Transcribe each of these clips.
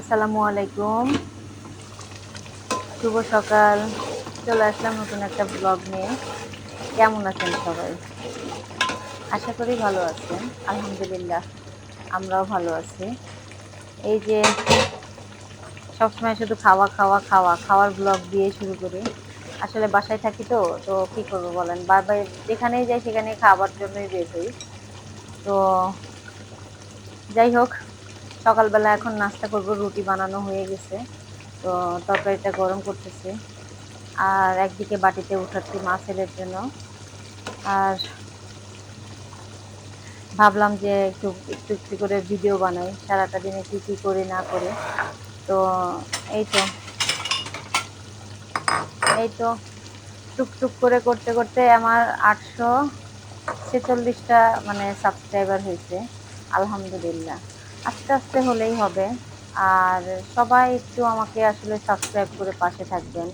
আসসালামু আলাইকুম। শুভ সকাল। চলে আসলাম নতুন একটা ব্লগ নিয়ে। কেমন আছেন সবাই? আশা করি ভালো আছেন। আলহামদুলিল্লাহ, আমরাও ভালো আছি। এই যে সবসময় শুধু খাওয়া খাওয়া খাওয়া, খাওয়ার ব্লগ দিয়ে শুরু করি। আসলে বাসায় থাকি তো তো কী করব বলেন? বারবার যেখানেই যাই সেখানে খাবার জন্যই বের হই। তো যাই হোক সকালবেলা এখন নাস্তা করব, রুটি বানানো হয়ে গেছে। তো তরকারিটা গরম করতেছি। আর একদিকে বাটিতে উঠাচ্ছি মাছ ছেলের জন্য। আর ভাবলাম যে একটু একটু একটু করে ভিডিও বানাই, সারাটা দিনে কী কী করি, না করে। তো এই তো এই তো টুকটুক করে করতে করতে আমার আটশো ছেচল্লিশটা মানে সাবস্ক্রাইবার হয়েছে। আলহামদুলিল্লাহ। আস্তে আস্তে হলেই হবে। আর সবাই একটু আমাকে আসলে সাবস্ক্রাইব করে পাশে থাকবেন।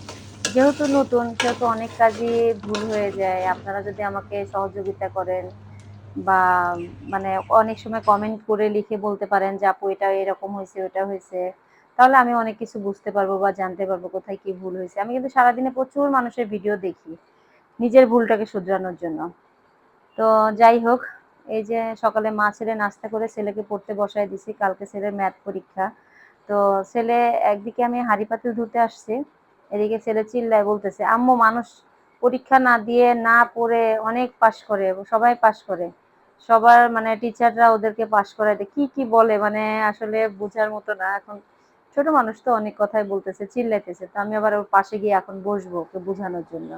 যেহেতু নতুন, সেহেতু অনেক কাজই ভুল হয়ে যায়। আপনারা যদি আমাকে সহযোগিতা করেন বা মানে অনেক সময় কমেন্ট করে লিখে বলতে পারেন যে, আপু, এটা এরকম হয়েছে, ওটা হয়েছে, তাহলে আমি অনেক কিছু বুঝতে পারব বা জানতে পারব কোথায় কি ভুল হয়েছে। আমি কিন্তু সারাদিনে প্রচুর মানুষের ভিডিও দেখি নিজের ভুলটাকে শুধরানোর জন্য। তো যাই হোক এই যে সকালে মা ছেলে নাস্তা করে ছেলেকে পড়তে বসায় দিছি, কালকে ছেলের ম্যাথ পরীক্ষা। তো ছেলে একদিকে আমি হাঁড়ি পাতিল ধুতে আসছি, এদিকে ছেলে চিল্লায় বলতেছে, আম্মু, মানুষ পরীক্ষা না দিয়ে না পড়ে অনেক পাশ করে, সবাই পাশ করে। সবার মানে টিচাররা ওদেরকে পাশ করায় কি কি বলে? মানে আসলে বোঝার মতো না। এখন ছোট মানুষ তো অনেক কথাই বলতেছে, চিল্লাইতেছে। তো আমি আবার ওর পাশে গিয়ে এখন বসবো ওকে বোঝানোর জন্য।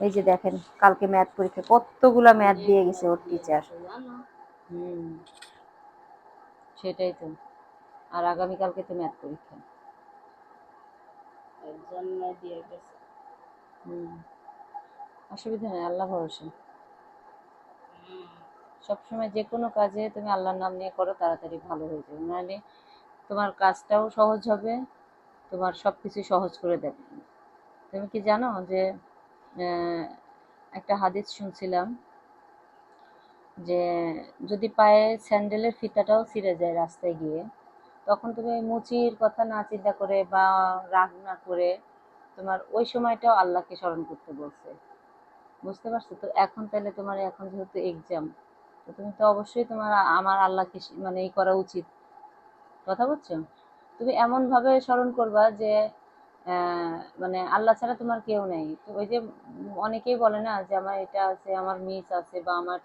এই যে দেখেন কালকে ম্যাথ পরীক্ষা কতগুলা ম্যাথ দিয়ে গেছে ওর টিচার হুম সেটাই তো। আর আগামীকালকে তো ম্যাথ পরীক্ষা। দিয়ে গেছে। হুম অসুবিধা নেই আল্লাহ ভরসা। সবসময় যে কোনো কাজে তুমি আল্লাহর নাম নিয়ে করো তাড়াতাড়ি ভালো হয়ে যাবে। নাহলে তোমার কাজটাও সহজ হবে তোমার সব কিছু সহজ করে দেবে। তুমি কি জানো যে একটা হাদিস শুনছিলাম যে যদি পায়ে স্যান্ডেলের ফিতাটাও ছিঁড়ে যায় রাস্তায় গিয়ে, তখন তুমি মুচির কথা না চিন্তা করে বা রাগ না করে তোমার ওই সময়টাও আল্লাহকে স্মরণ করতে বলছে। বুঝতে পারছ? তো এখন তাহলে তোমার এখন যেহেতু এক্সাম তো তুমি তো অবশ্যই তোমার আমার আল্লাহকে মানে এই করা উচিত। কথা বলছো? তুমি এমনভাবে স্মরণ করবা যে মানে আল্লাহ ছাড়া তোমার কেউ নেই। তো ওই যে অনেকেই বলে না যে আমার এটা আছে আমার মিস আছে বা আমার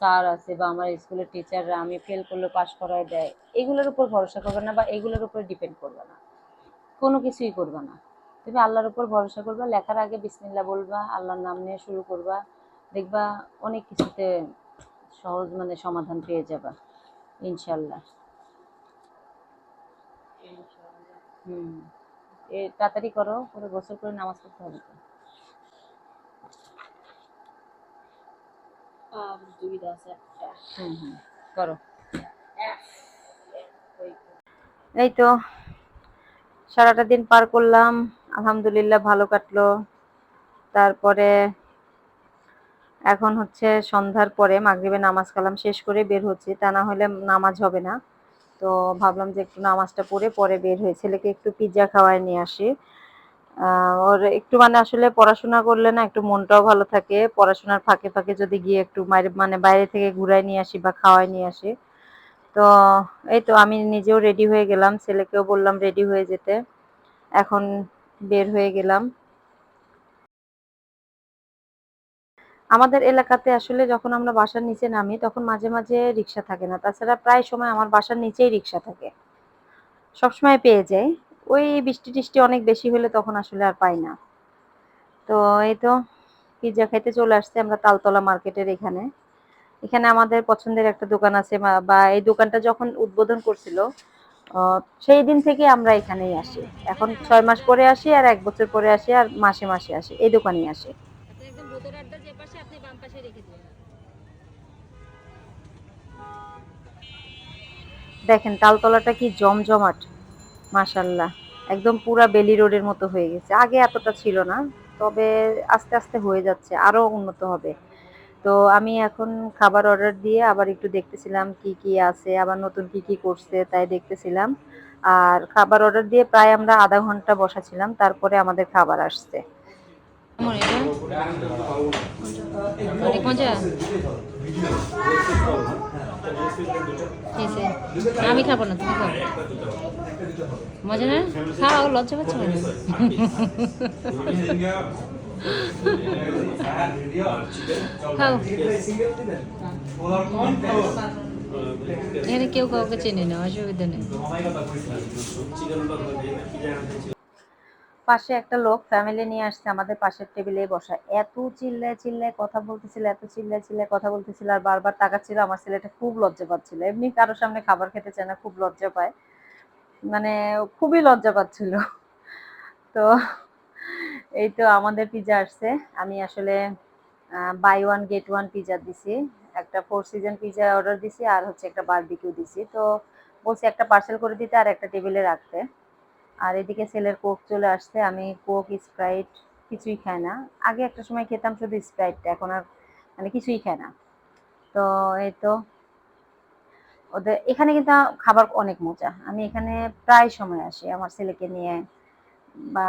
স্যার আছে বা আমার স্কুলের টিচাররা আমি ফেল করলে পাশ করায় দেয়। এগুলোর উপর ভরসা করবে না বা এগুলোর উপর ডিপেন্ড করবে না। কোনো কিছুই করবে না। তুমি আল্লাহর উপর ভরসা করবা লেখার আগে বিসমিল্লাহ বলবা আল্লাহর নাম নিয়ে শুরু করবা দেখবা অনেক কিছুতে সহজ মানে সমাধান পেয়ে যাবা ইনশাল্লাহ হুম। এ তাড়াতাড়ি করো করে গোসল করে নামাজ পড়তে হবে করো। এই তো সারাটা দিন পার করলাম আলহামদুলিল্লাহ ভালো কাটলো। তারপরে এখন হচ্ছে সন্ধ্যার পরে মাগরিবে নামাজ কালাম শেষ করে বের হচ্ছে তা না হলে নামাজ হবে না। তো ভাবলাম যে একটু নামাজটা পড়ে পরে বের হয়ে ছেলেকে একটু পিৎজা খাওয়ায় নিয়ে আসি। ওর একটু মানে আসলে পড়াশোনা করলে না একটু মনটাও ভালো থাকে। পড়াশোনার ফাঁকে ফাঁকে যদি গিয়ে একটু মানে বাইরে থেকে ঘুরায় নিয়ে আসি বা খাওয়াই নিয়ে আসি। তো এই তো আমি নিজেও রেডি হয়ে গেলাম। ছেলেকেও বললাম রেডি হয়ে যেতে। এখন বের হয়ে গেলাম। আমাদের এলাকাতে আসলে যখন আমরা বাসার নিচে নামি, তখন মাঝে মাঝে রিক্সা থাকে না। তাছাড়া প্রায় সময় আমার বাসার নিচেই রিক্সা থাকে। সবসময় পেয়ে যাই। ওই বৃষ্টি টিষ্টি অনেক বেশি হলে তখন আসলে আর পাই না। তো এই তো পিৎজা খাইতে চলে আসছে আমরা তালতলা মার্কেটের এখানে। এখানে আমাদের পছন্দের একটা দোকান আছে, বা- বা এই দোকানটা যখন উদ্বোধন করছিল সেই দিন থেকে আমরা এখানেই আসি। এখন ছয় মাস পরে আসি আর এক বছর পরে আসি আর মাসে মাসে আসি। এই দোকানেই আসি। দেখেন, তালতলাটা কি জমজমাট মাশাল্লাহ একদম পুরা বেলি রোডের মতো হয়ে গেছে। আগে এতটা ছিল না, তবে আস্তে আস্তে হয়ে যাচ্ছে আরও উন্নত হবে। তো আমি এখন খাবার অর্ডার দিয়ে আবার একটু দেখতেছিলাম কি কি আছে, আবার নতুন কি কি করছে, তাই দেখতেছিলাম। আর খাবার অর্ডার দিয়ে প্রায় আমরা আধা ঘণ্টা বসাছিলাম তারপরে আমাদের খাবার আসছে। অনেক মজা আমি খাব না, তুমি খাও। মজা না? খাও লজ্জা পাচ্ছ খাও। এখানে কেউ কাউকে চেনে না, অসুবিধা নেই। পাশে একটা লোক ফ্যামিলি নিয়ে আসছে, আমাদের পাশের টেবিলে বসা। এত চিল্লায় চিল্লায় কথা বলতেছিল, এত চিল্লায় চিল্লায় কথা বলতেছিল আর বারবার তাকাচ্ছিল। আমার ছেলেটা খুব লজ্জা পাচ্ছিল। এমনি কারোর সামনে খাবার খেতে চায় না, খুব লজ্জা পায়। মানে খুবই লজ্জা পাচ্ছিল। তো এই তো আমাদের পিজা আসছে। আমি আসলে buy one get one pizza দিছি। একটা ফোর সিজন পিজা অর্ডার দিছি আর হচ্ছে একটা বারবিকিউ দিছি। তো বলছি একটা পার্সেল করে দিতে আর একটা টেবিলে রাখতে। আর এদিকে ছেলের কোক চলে আসছে। আমি কোক, স্প্রাইট কিছুই খাই না। আগে একটা সময় খেতাম শুধু স্প্রাইটটা, এখন আর মানে কিছুই খাই না। তো এই তো ওদের, এখানে কিন্তু খাবার অনেক মজা। আমি এখানে প্রায় সময় আসি আমার ছেলেকে নিয়ে বা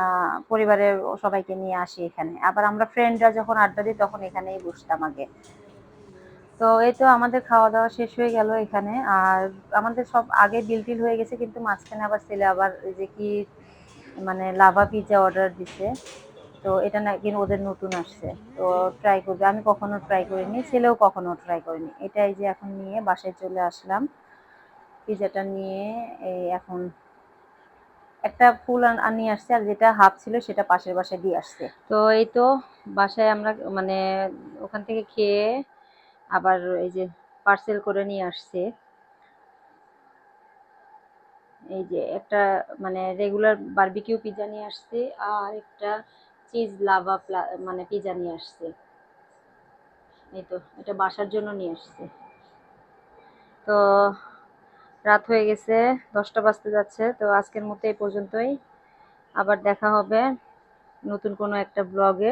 পরিবারের সবাইকে নিয়ে আসি এখানে। আবার আমরা ফ্রেন্ডরা যখন আড্ডা দিই তখন এখানেই বসতাম আগে। তো এই তো আমাদের খাওয়া দাওয়া শেষ হয়ে গেল এখানে। আর আমাদের সব আগে বিল টিল হয়ে গেছে, কিন্তু মাঝখানে আবার ছেলে আবার যে কি মানে লাভা পিজা অর্ডার দিছে। তো এটা নাকি ওদের নতুন আসছে। তো ট্রাই করবে। আমি কখনো ট্রাই করিনি, ছেলেও কখনো ট্রাই করিনি। এটাই যে এখন নিয়ে বাসায় চলে আসলাম। পিজাটা নিয়ে এই এখন একটা ফুল আনিয়ে আসছে, আর যেটা হাফ ছিল সেটা পাশের বাসায় দিয়ে আসছে। তো এই তো বাসায় আমরা মানে ওখান থেকে খেয়ে আবার এই যে পার্সেল করে নিয়ে আসছে। এই যে একটা মানে রেগুলার বারবিকিউ পিজা নিয়ে আসছে আর একটা চিজ লাভা মানে পিজা নিয়ে আসছে। এই তো, এটা বাসার জন্য নিয়ে আসছে। তো রাত হয়ে গেছে, দশটা বাজতে যাচ্ছে, তো আজকের মতো এই পর্যন্তই। আবার দেখা হবে নতুন কোনো একটা ব্লগে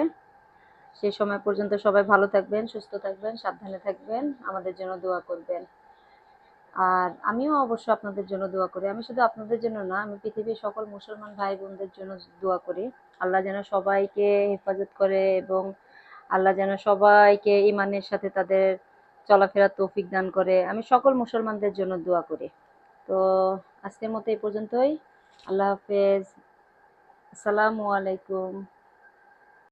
সেই সময় পর্যন্ত সবাই ভালো থাকবেন, সুস্থ থাকবেন, সাবধানে থাকবেন। আমাদের জন্য দোয়া করবেন। আর আমিও অবশ্য আপনাদের জন্য দোয়া করি। আমি শুধু আপনাদের জন্য না, আমি পৃথিবীর সকল মুসলমান ভাই বোনদের জন্য দোয়া করি। আল্লাহ যেন সবাইকে হেফাজত করে এবং আল্লাহ যেন সবাইকে ইমানের সাথে তাদের চলাফেরা তৌফিক দান করে। আমি সকল মুসলমানদের জন্য দোয়া করি। তো আজকের মতো এই পর্যন্তই। আল্লাহ হাফেজ। আসসালামু আলাইকুম।